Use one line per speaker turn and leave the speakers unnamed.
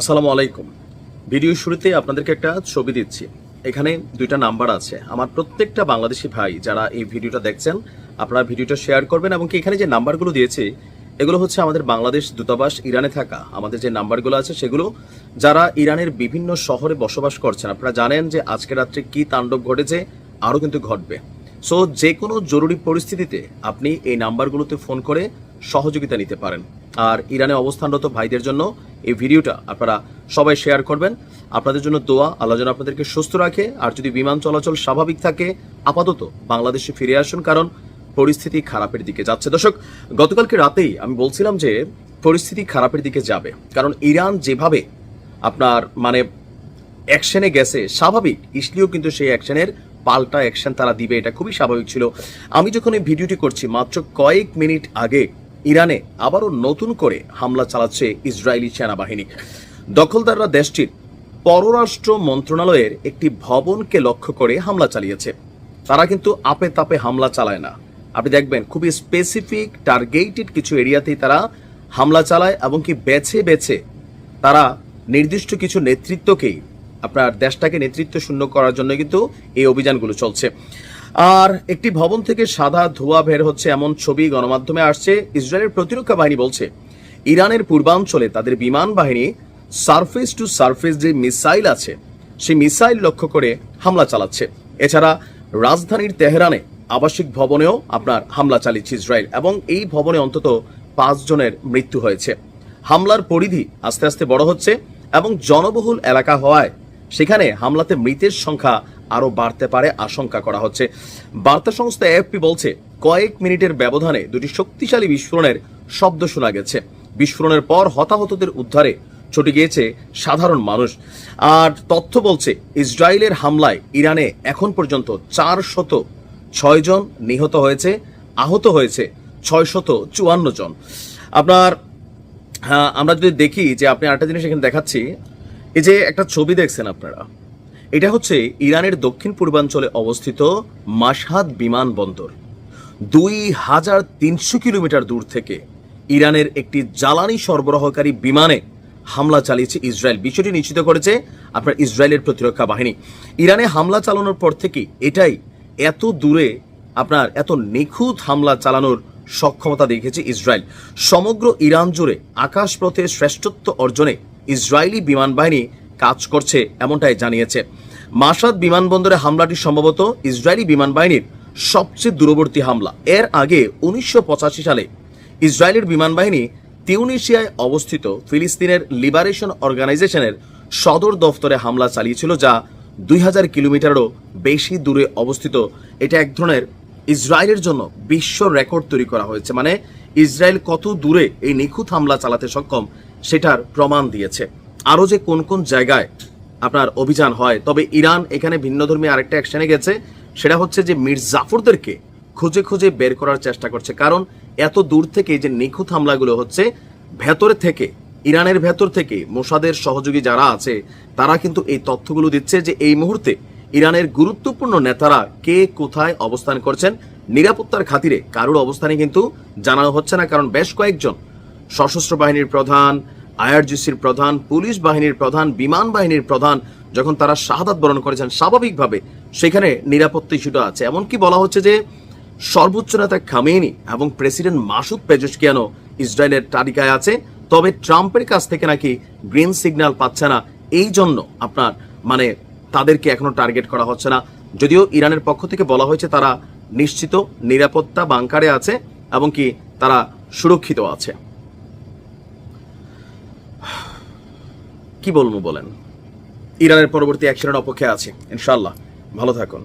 আসসালামু আলাইকুম। ভিডিও শুরুতে আপনাদেরকে একটা ছবি দিচ্ছি। এখানে দুইটা নাম্বার আছে। আমার প্রত্যেকটা বাংলাদেশি ভাই যারা এই ভিডিওটা দেখছেন, আপনারা ভিডিওটা শেয়ার করবেন এবং কি এখানে যে নাম্বারগুলো দিয়েছি, এগুলো হচ্ছে আমাদের বাংলাদেশ দূতাবাস ইরানে থাকা। আমাদের যে নাম্বারগুলো আছে, সেগুলো যারা ইরানের বিভিন্ন শহরে বসবাস করছেন, আপনারা জানেন যে আজকে রাত্রে কি তাণ্ডব ঘটেছে, আরও কিন্তু ঘটবে। সো, যে কোনো জরুরি পরিস্থিতিতে আপনি এই নাম্বারগুলোতে ফোন করে সহযোগিতা নিতে পারেন। আর ইরানে অবস্থানরত ভাইদের জন্য এই ভিডিওটা আপনারা সবাই শেয়ার করবেন। আপনাদের জন্য দোয়া, আল্লাহ যেন আপনাদেরকে সুস্থ রাখে। আর যদি বিমান চলাচল স্বাভাবিক থাকে, আপাতত বাংলাদেশে ফিরে আসুন, কারণ পরিস্থিতি খারাপের দিকে যাচ্ছে। দর্শক, গতকালকে রাতেই আমি বলছিলাম যে পরিস্থিতি খারাপের দিকে যাবে। কারণ ইরান যেভাবে আপনার মানে অ্যাকশনে গেছে, স্বাভাবিক। ইসলিও কিন্তু সেই অ্যাকশনের পাল্টা অ্যাকশন তারা দিবে, এটা খুবই স্বাভাবিক ছিল। আমি যখন এই ভিডিওটি করছি, মাত্র কয়েক মিনিট আগে ইরানে আবারও নতুন করে হামলা চালাচ্ছে ইসরায়েলি সেনাবাহিনী। দখলদাররা দেশটির পররাষ্ট্র মন্ত্রণালয়ের একটি ভবনকে লক্ষ্য করে হামলা চালিয়েছে। তারা কিন্তু আপে তাপে হামলা চালায় না। আপনি দেখবেন, খুবই স্পেসিফিক টার্গেটেড কিছু এরিয়াতেই তারা হামলা চালায় এবং কি বেছে বেছে তারা নির্দিষ্ট কিছু নেতৃত্বকেই আপনার দেশটাকে নেতৃত্ব শূন্য করার জন্য কিন্তু এই অভিযানগুলো চলছে। আর একটি ভবন থেকে সাদা ধোঁয়া বের হচ্ছে এমন ছবি গণমাধ্যমে আসছে। ইসরায়েলের প্রতিরক্ষা বাহিনী বলছে, ইরানের পূর্বাঞ্চলে তাদের বিমান বাহিনী সারফেস টু সারফেস যে মিসাইল আছে, সেই মিসাইল লক্ষ্য করে হামলা চালাচ্ছে। এছাড়া রাজধানীর তেহরানে আবাসিক ভবনেও আপনার হামলা চালিয়েছে ইসরায়েল এবং এই ভবনে অন্তত পাঁচ জনের মৃত্যু হয়েছে। হামলার পরিধি আস্তে আস্তে বড় হচ্ছে এবং জনবহুল এলাকা হওয়ায় সেখানে হামলাতে মৃতের সংখ্যা আরও বাড়তে পারে আশঙ্কা করা হচ্ছে। বার্তা সংস্থা এএফপি বলছে, কয়েক মিনিটের ব্যবধানে দুটি শক্তিশালী বিস্ফোরণের শব্দ শোনা গেছে। বিস্ফোরণের পর হতাহতদের উদ্ধারে ছুটে গিয়েছে সাধারণ মানুষ। আর তথ্য বলছে, ইসরায়েলের হামলায় ইরানে এখন পর্যন্ত চার শত ছয় জন নিহত হয়েছে, আহত হয়েছে ছয় শত চুয়ান্ন জন। আপনার হ্যাঁ আমরা যদি দেখি যে আপনি আরেকটা জিনিস এখানে দেখাচ্ছি, এই যে একটা ছবি দেখছেন আপনারা এটা হচ্ছে ইরানের দক্ষিণ পূর্বাঞ্চলে অবস্থিত মাসহাদ বিমানবন্দর দুই হাজার তিনশো কিলোমিটার দূর থেকে ইরানের একটি জ্বালানি সরবরাহকারী বিমানে হামলা চালিয়েছে ইসরায়েল। বিষয়টি নিশ্চিত করেছে আপনার ইসরায়েলের প্রতিরক্ষা বাহিনী। ইরানে হামলা চালানোর পর থেকে এটাই এত দূরে আপনার এত নিখুঁত হামলা চালানোর সক্ষমতা দেখেছে ইসরায়েল। সমগ্র ইরান জুড়ে আকাশপথে শ্রেষ্ঠত্ব অর্জনে ইসরায়েলি বিমান বাহিনী কাজ করছে, এমনটাই জানিয়েছে। মাসাদ বিমানবন্দরে হামলাটি সম্ভবত ইসরায়েলি বিমান বাহিনীর সবচেয়ে দূরবর্তী হামলা। এর আগে উনিশশো পঁচাশি সালে ইসরায়েলের বিমান বাহিনী তিউনিশিয়ায় অবস্থিত ফিলিস্তিনের লিবারেশন অর্গানাইজেশনের সদর দফতরে হামলা চালিয়েছিল, যা দুই হাজার কিলোমিটারও বেশি দূরে অবস্থিত। এটা এক ধরনের ইসরায়েলের জন্য বিশ্ব রেকর্ড তৈরি করা হয়েছে মানে ইসরায়েল কত দূরে এই নিখুঁত হামলা চালাতে সক্ষম সেটার প্রমাণ দিয়েছে। আরও যে কোন কোন জায়গায় আপনার অভিযান হয়। তবে ইরান এখানে ভিন্নধর্মী আরেকটা অ্যাকশনে গেছে। সেটা হচ্ছে যে মীর জাফরদেরকে খুঁজে খুঁজে বের করার চেষ্টা করছে। কারণ এত দূর থেকে যে নিখুঁত হামলাগুলো হচ্ছে, ভেতরে থেকে, ইরানের ভেতর থেকে মোসাদের সহযোগী যারা আছে, তারা কিন্তু এই তথ্যগুলো দিচ্ছে যে এই মুহূর্তে ইরানের গুরুত্বপূর্ণ নেতারা কে কোথায় অবস্থান করছেন, নিরাপত্তার খাতিরে কারোর অবস্থানে কিন্তু জানানো হচ্ছে না। কারণ বেশ কয়েকজন সশস্ত্র বাহিনীর প্রধান আইআরজিসির প্রধান, পুলিশ বাহিনীর প্রধান, বিমান বাহিনীর প্রধান যখন তারা শাহাদাত বরণ করেছেন স্বাভাবিকভাবে সেখানে নিরাপত্তা ইস্যুটা আছে। এমনকি বলা হচ্ছে যে সর্বোচ্চ নেতা খামেনি এবং প্রেসিডেন্ট মাসুদ পেজস্কিয়ানো ইসরায়েলের তালিকায় আছে? তবে ট্রাম্পের কাছ থেকে নাকি গ্রিন সিগন্যাল পাচ্ছে না, এই জন্য আপনার মানে তাদেরকে এখনও টার্গেট করা হচ্ছে না। যদিও ইরানের পক্ষ থেকে বলা হয়েছে তারা নিশ্চিত নিরাপত্তা বাংকারে আছে এবং কি তারা সুরক্ষিত আছে। কি বলব বলেন? ইরানের পরবর্তী অ্যাকশনের অপেক্ষায় আছে ইনশাল্লাহ ভালো থাকুন।